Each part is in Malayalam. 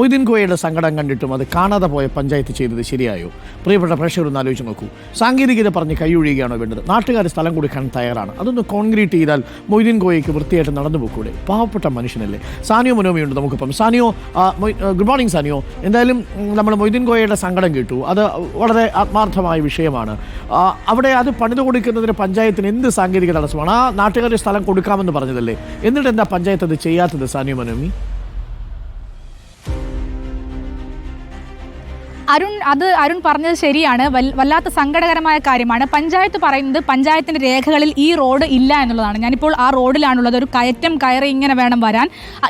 മൊയ്തീൻ കോയയുടെ സങ്കടം കണ്ടിട്ടും അത് കാണാതെ പോയ പഞ്ചായത്ത് ചെയ്തത് ശരിയായോ? പ്രിയപ്പെട്ട പ്രേക്ഷകർ ഒന്ന് ആലോചിച്ച് നോക്കൂ. സാങ്കേതികത പറഞ്ഞ് കൈയൊഴിയുകയാണോ വേണ്ടത്? നാട്ടുകാർ സ്ഥലം കൊടുക്കാൻ തയ്യാറാണ്. അതൊന്ന് കോൺക്രീറ്റ് ചെയ്താൽ മൊയ്തീൻ കോയയ്ക്ക് വൃത്തിയായിട്ട് നടന്നു പോക്കൂടെ? പാവപ്പെട്ട മനുഷ്യനല്ലേ. സാനിയോ മനോമിയുണ്ട് നമുക്കിപ്പം സാനിയോ ഗുഡ് മോർണിംഗ് സാനിയോ. എന്തായാലും നമ്മൾ മൊയ്തീൻ കോയയുടെ സങ്കടം കേട്ടു. അത് വളരെ ആത്മാർത്ഥമായ വിഷയമാണ്. അവിടെ അത് പണിത് കൊടുക്കുന്നതിന് പഞ്ചായത്തിന് എന്ത് സാങ്കേതിക തടസ്സമാണ്? ആ നാട്ടുകാർ സ്ഥലം കൊടുക്കാമെന്ന് പറഞ്ഞതല്ലേ. എന്നിട്ട് എന്താ പഞ്ചായത്ത് അത് ചെയ്യാത്തത് സാനിയോ മനോമി? അരുൺ അത് അരുൺ പറഞ്ഞത് ശരിയാണ്. വല്ലാത്ത സങ്കടകരമായ കാര്യമാണ്. പഞ്ചായത്ത് പറയുന്നത് പഞ്ചായത്തിന്റെ രേഖകളിൽ ഈ റോഡ് ഇല്ല എന്നുള്ളതാണ്. ഞാനിപ്പോൾ ആ റോഡിലാണുള്ളത്. ഒരു കയറ്റം കയറി ഇങ്ങനെ വേണം വരാൻ.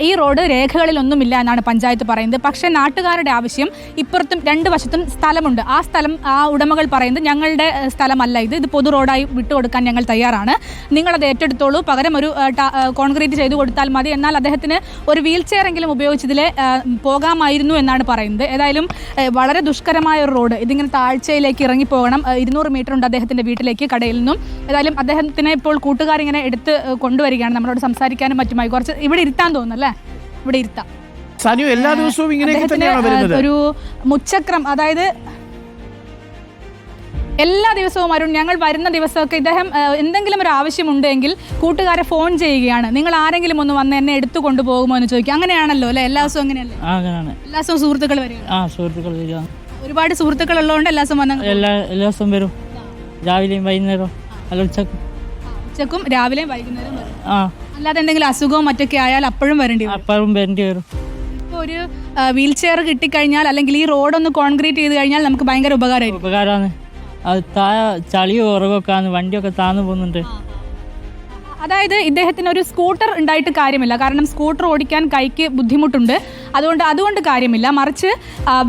ഈ റോഡ് രേഖകളിലൊന്നും ഇല്ല എന്നാണ് പഞ്ചായത്ത് പറയുന്നത്. പക്ഷേ നാട്ടുകാരുടെ ആവശ്യം ഇപ്പുറത്തും രണ്ട് വശത്തും സ്ഥലമുണ്ട്. ആ സ്ഥലം ആ ഉടമകൾ പറയുന്നത് ഞങ്ങളുടെ സ്ഥലമല്ല ഇത്. ഇത് പൊതു റോഡായി വിട്ടുകൊടുക്കാൻ ഞങ്ങൾ തയ്യാറാണ്. നിങ്ങളത് ഏറ്റെടുത്തോളൂ. പകരം ഒരു കോൺക്രീറ്റ് ചെയ്തു കൊടുത്താൽ മതി. എന്നാൽ അദ്ദേഹത്തിന് ഒരു വീൽ ചെയർ എങ്കിലും ഉപയോഗിച്ചതിൽ പോകാമായിരുന്നു എന്നാണ് പറയുന്നത്. ഏതായാലും വളരെ ദുഷ്കരമായ ഒരു റോഡ്. ഇതിങ്ങനെ താഴ്ചയിലേക്ക് ഇറങ്ങി പോകണം ഏഹ്, ഇരുന്നൂറ് മീറ്റർ ഉണ്ട് അദ്ദേഹത്തിന്റെ വീട്ടിലേക്ക് കടയിൽ നിന്നും. ഏതായാലും അദ്ദേഹത്തിനെ ഇപ്പോൾ കൂട്ടുകാരിങ്ങനെ എടുത്ത് കൊണ്ടുവരികയാണ്. നമ്മളോട് സംസാരിക്കാനും മറ്റുമായി. കുറച്ച് ഇവിടെ ഇരുത്താൻ തോന്നുന്നു അല്ലേ? ഇവിടെ ഇരുത്താം. എല്ലാ ദിവസവും ഇങ്ങനെ ഒരു മുച്ചക്രം അതായത് എല്ലാ ദിവസവും അരുൺ ഞങ്ങൾ വരുന്ന ദിവസമൊക്കെ ഇദ്ദേഹം എന്തെങ്കിലും ഒരു ആവശ്യമുണ്ടെങ്കിൽ കൂട്ടുകാരെ ഫോൺ ചെയ്യുകയാണ്. നിങ്ങൾ ആരെങ്കിലും ഒന്ന് വന്ന് എന്നെ എടുത്തു കൊണ്ടുപോകുമോ എന്ന് ചോദിക്കും. അങ്ങനെയാണല്ലോ അല്ലേ? എല്ലാ ദിവസവും അങ്ങനെയല്ലേ എല്ലാ ദിവസവും സുഹൃത്തുക്കൾ വരിക ആ സുഹൃത്തുക്കൾ വരിക ഒരുപാട് സുഹൃത്തുക്കൾ ഉള്ളതുകൊണ്ട് എല്ലാ ദിവസവും വന്ന് എല്ലാ എല്ലാ ദിവസവും വരും. രാവിലെയും വൈകുന്നേരം അല്ല ഉച്ചക്കും. ഉച്ചക്കും രാവിലെയും വൈകുന്നേരം വരും. ആ. അല്ലാതെ എന്തെങ്കിലും അസുഖവും മറ്റൊക്കെ ആയാൽ അപ്പോഴും വരേണ്ടി വരും. അപ്പോഴും വരേണ്ടി വരും. ഇപ്പോൾ ഒരു വീൽ ചെയർ കിട്ടിക്കഴിഞ്ഞാൽ അല്ലെങ്കിൽ ഈ റോഡൊന്ന് കോൺക്രീറ്റ് ചെയ്ത് കഴിഞ്ഞാൽ നമുക്ക് ഭയങ്കര ഉപകാരമായിരിക്കും. ഉപകാരമാണ്. അത് താ ചളിയോ ഉറവൊക്കെ ആണ് വണ്ടിയൊക്കെ താന്നു പോകുന്നുണ്ട്. അതായത് ഇദ്ദേഹത്തിന് ഒരു സ്കൂട്ടർ ഉണ്ടായിട്ട് കാര്യമില്ല. കാരണം സ്കൂട്ടർ ഓടിക്കാൻ കൈക്ക് ബുദ്ധിമുട്ടുണ്ട്. അതുകൊണ്ട് അതുകൊണ്ട് കാര്യമില്ല. മറിച്ച്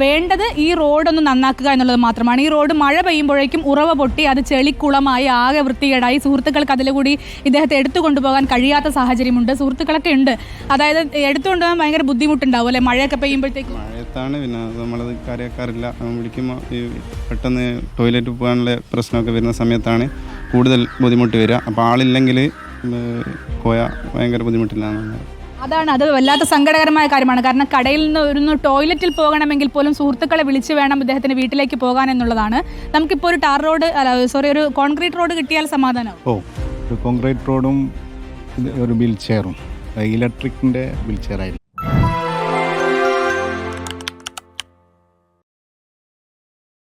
വേണ്ടത് ഈ റോഡൊന്ന് നന്നാക്കുക എന്നുള്ളത് മാത്രമാണ്. ഈ റോഡ് മഴ പെയ്യുമ്പോഴേക്കും ഉറവ പൊട്ടി അത് ചെളിക്കുളമായി ആകെ വൃത്തികേടായി. സുഹൃത്തുക്കൾക്ക് അതിൽ കൂടി ഇദ്ദേഹത്തെ എടുത്തു കൊണ്ടുപോകാൻ കഴിയാത്ത സാഹചര്യമുണ്ട്. സുഹൃത്തുക്കളൊക്കെ ഉണ്ട്. അതായത് എടുത്തുകൊണ്ടുപോകാൻ ഭയങ്കര ബുദ്ധിമുട്ടുണ്ടാവും അല്ലെ? മഴയൊക്കെ പെയ്യുമ്പോഴത്തേക്കും. മഴയത്താണ് പിന്നെ നമ്മളത് കാര്യക്കാറില്ല വിളിക്കുമ്പോൾ ഈ പെട്ടെന്ന് ടോയ്ലറ്റ് പോകാനുള്ള പ്രശ്നമൊക്കെ വരുന്ന സമയത്താണ് കൂടുതൽ ബുദ്ധിമുട്ട് വരിക. അപ്പോൾ ആളില്ലെങ്കിൽ കോയ ഭയങ്കര ബുദ്ധിമുട്ടിലാണ്. അതാണ് അത് വല്ലാത്ത സങ്കടകരമായ കാര്യമാണ്. കാരണം കടയിൽ നിന്ന് ഒരു ടോയ്ലറ്റിൽ പോകണമെങ്കിൽ പോലും സുഹൃത്തുക്കളെ വിളിച്ച് വേണം ഇദ്ദേഹത്തിന് വീട്ടിലേക്ക് പോകാൻ എന്നുള്ളതാണ്. നമുക്കിപ്പോൾ ഒരു ടാർ റോഡ് അല്ല സോറി ഒരു കോൺക്രീറ്റ് റോഡ് കിട്ടിയാൽ സമാധാനം. ഓ ഒരു കോൺക്രീറ്റ് റോഡും ഒരു വീൽ ചെയറും ഇലക്ട്രിക്കിന്റെ വീൽ ചെയറായിരുന്നു